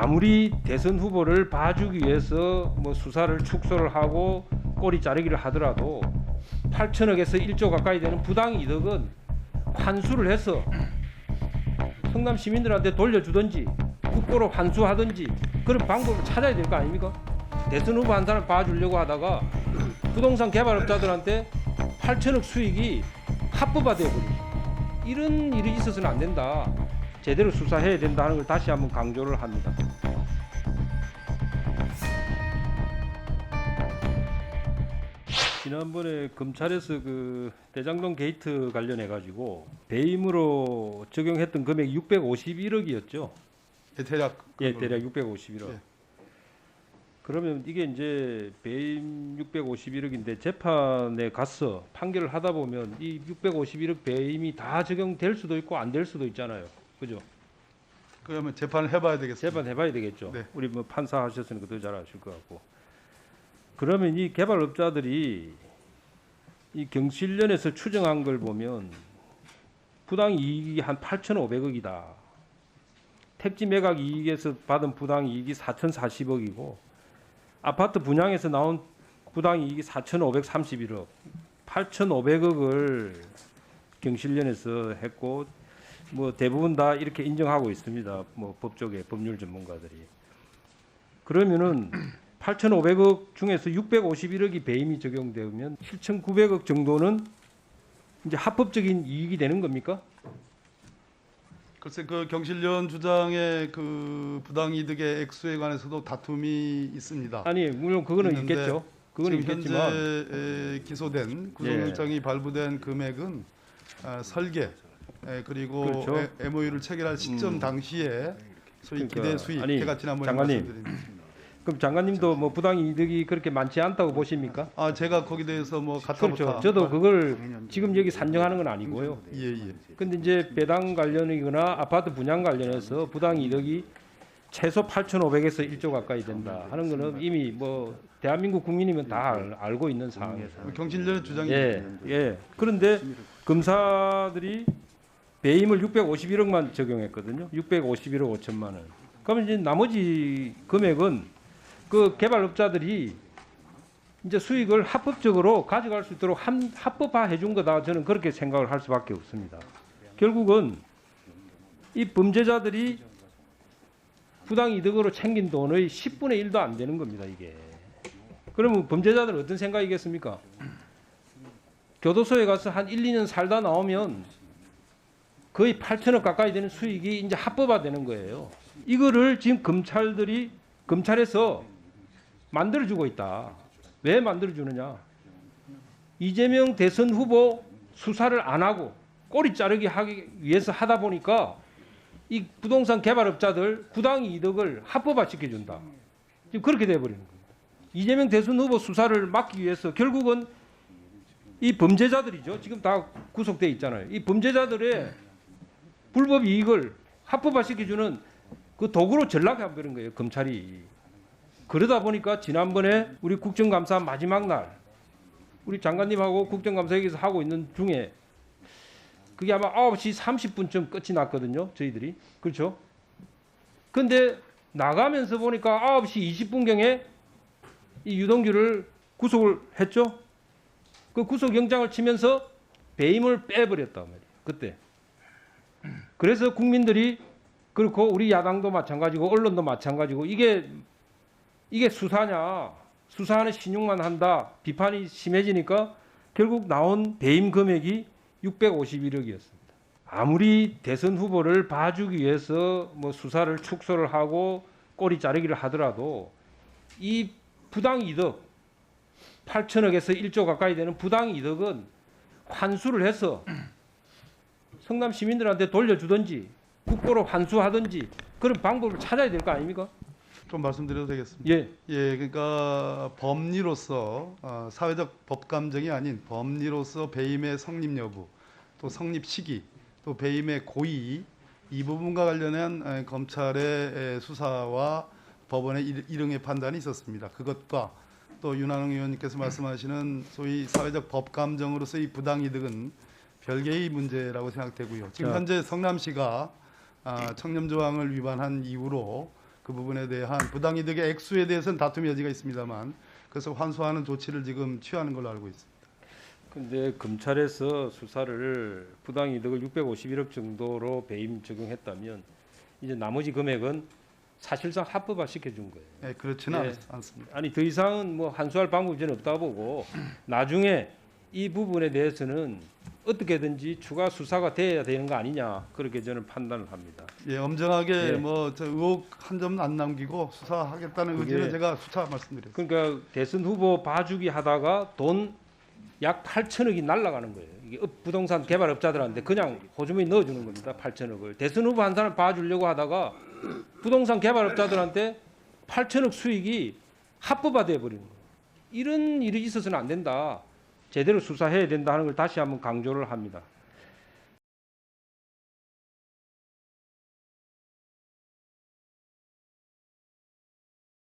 아무리 대선 후보를 봐주기 위해서 뭐 수사를 축소를 하고 꼬리 자르기를 하더라도 8천억에서 1조 가까이 되는 부당 이득은 환수를 해서 성남 시민들한테 돌려주든지 국고로 환수하든지 그런 방법을 찾아야 될 거 아닙니까? 대선 후보 한 사람 봐주려고 하다가 부동산 개발업자들한테 8천억 수익이 합법화되어 버리고 이런 일이 있어서는 안 된다. 제대로 수사해야 된다는 걸 다시 한번 강조를 합니다. 지난번에 검찰에서 그 대장동 게이트 관련해 가지고 배임으로 적용했던 금액이 651억이었죠. 예, 대략 예. 대략 651억. 예. 그러면 이게 이제 배임 651억인데 재판에 가서 판결을 하다 보면 이 651억 배임이 다 적용될 수도 있고 안 될 수도 있잖아요. 그죠? 그러면 재판을 해봐야 되겠습니다. 재판 해봐야 되겠죠. 네. 우리 뭐 판사 하셨으니까 더 잘 아실 것 같고. 그러면 이 개발업자들이 이 경실련에서 추정한 걸 보면 부당 이익이 한 8,500억이다. 택지 매각 이익에서 받은 부당 이익이 4,040억이고 아파트 분양에서 나온 부당 이익이 4,531억. 8,500억을 경실련에서 했고 뭐 대부분 다 이렇게 인정하고 있습니다. 뭐 법조계 법률 전문가들이. 그러면은 8,500억 중에서 651억이 배임이 적용되면 7,900억 정도는 이제 합법적인 이익이 되는 겁니까? 글쎄 그 경실련 주장의 그 부당이득의 액수에 관해서도 다툼이 있습니다. 아니 물론 그거는 있겠죠. 그거는 지금 있겠지만 현재 에, 기소된 구속영장이 발부된 금액은 아, 설계 에, 그리고 그렇죠. 에, MOU를 체결할 시점 음. 당시에 소위 그러니까, 기대 수익 아니, 제가 지난번에 장관님. 말씀드린 그럼 장관님도 뭐 부당 이득이 그렇게 많지 않다고 보십니까? 아 제가 거기에 대해서 뭐 그렇죠. 저도 그걸 지금 여기 산정하는 건 아니고요. 예예 근데 이제 배당 관련이거나 아파트 분양 관련해서 부당 이득이 최소 8,500에서 1조 가까이 된다 하는 거는 이미 뭐 대한민국 국민이면 다 알, 알고 있는 상황이에요. 경실련의 주장이 예, 예. 그런데 검사들이 배임을 651억만 적용했거든요. 651억 5천만 원. 그러면 이제 나머지 금액은 그 개발업자들이 이제 수익을 합법적으로 가져갈 수 있도록 함- 합법화해 준 거다. 저는 그렇게 생각을 할 수밖에 없습니다. 결국은 이 범죄자들이 부당 이득으로 챙긴 돈의 10분의 1도 안 되는 겁니다, 이게. 그러면 범죄자들은 어떤 생각이겠습니까? 교도소에 가서 한 1, 2년 살다 나오면 거의 8천억 가까이 되는 수익이 이제 합법화되는 거예요. 이거를 지금 검찰들이 검찰에서 만들어주고 있다. 왜 만들어주느냐? 이재명 대선 후보 수사를 안 하고 꼬리 자르기 하기 위해서 하다 보니까 이 부동산 개발업자들 부당 이득을 합법화 시켜준다. 지금 그렇게 돼버리는 겁니다. 이재명 대선 후보 수사를 막기 위해서 결국은 이 범죄자들이죠. 지금 다 구속돼 있잖아요. 이 범죄자들의 불법 이익을 합법화 시켜주는 그 도구로 전락해 버린 거예요. 검찰이. 그러다 보니까 지난번에 우리 국정감사 마지막 날 우리 장관님하고 국정감사에서 하고 있는 중에 그게 아마 9시 30분쯤 끝이 났거든요. 저희들이. 그렇죠? 근데 나가면서 보니까 9시 20분경에 이 유동규를 구속을 했죠. 그 구속 영장을 치면서 배임을 빼버렸단 말이에요. 그때. 그래서 국민들이 그렇고 우리 야당도 마찬가지고 언론도 마찬가지고 이게 이게 수사냐? 수사하는 신용만 한다. 비판이 심해지니까 결국 나온 배임 금액이 651억이었습니다. 아무리 대선 후보를 봐주기 위해서 뭐 수사를 축소를 하고 꼬리 자르기를 하더라도 이 부당 이득 8천억에서 1조 가까이 되는 부당 이득은 환수를 해서 성남 시민들한테 돌려주든지 국고로 환수하든지 그런 방법을 찾아야 될 거 아닙니까? 좀 말씀드려도 되겠습니다. 예, 예, 그러니까 법리로서 어, 사회적 법감정이 아닌 법리로서 배임의 성립 여부, 또 성립 시기, 또 배임의 고의 이 부분과 관련한 에, 검찰의 에, 수사와 법원의 일- 일응의 판단이 있었습니다. 그것과 또 윤한홍 의원님께서 말씀하시는 소위 사회적 법감정으로서의 부당이득은 별개의 문제라고 생각되고요. 지금 자. 현재 성남시가 아, 청렴조항을 위반한 이후로 그 부분에 대한 부당이득의 액수에 대해서는 다툼의 여지가 있습니다만 그래서 환수하는 조치를 지금 취하는 걸로 알고 있습니다. 근데 검찰에서 수사를 부당이득을 651억 정도로 배임 적용했다면 이제 나머지 금액은 사실상 합법화 시켜준 거예요. 예, 그렇지는 예. 않- 않습니다. 아니 더 이상은 뭐 환수할 방법이 없다 보고 나중에 이 부분에 대해서는 어떻게든지 추가 수사가 돼야 되는 거 아니냐 그렇게 저는 판단을 합니다. 예, 엄정하게 예. 뭐저 의혹 한 점은 안 남기고 수사하겠다는 의지는 제가 수차 말씀드렸습니다. 그러니까 대선 후보 봐주기 하다가 돈 약 8천억이 날라가는 거예요. 이게 업- 부동산 개발업자들한테 그냥 호주머니 넣어주는 겁니다. 8천억을 대선 후보 한 사람 봐주려고 하다가 부동산 개발업자들한테 8천억 수익이 합법화돼 버리는 거예요. 이런 일이 있어서는 안 된다. 제대로 수사해야 된다 하는 걸 다시 한번 강조를 합니다.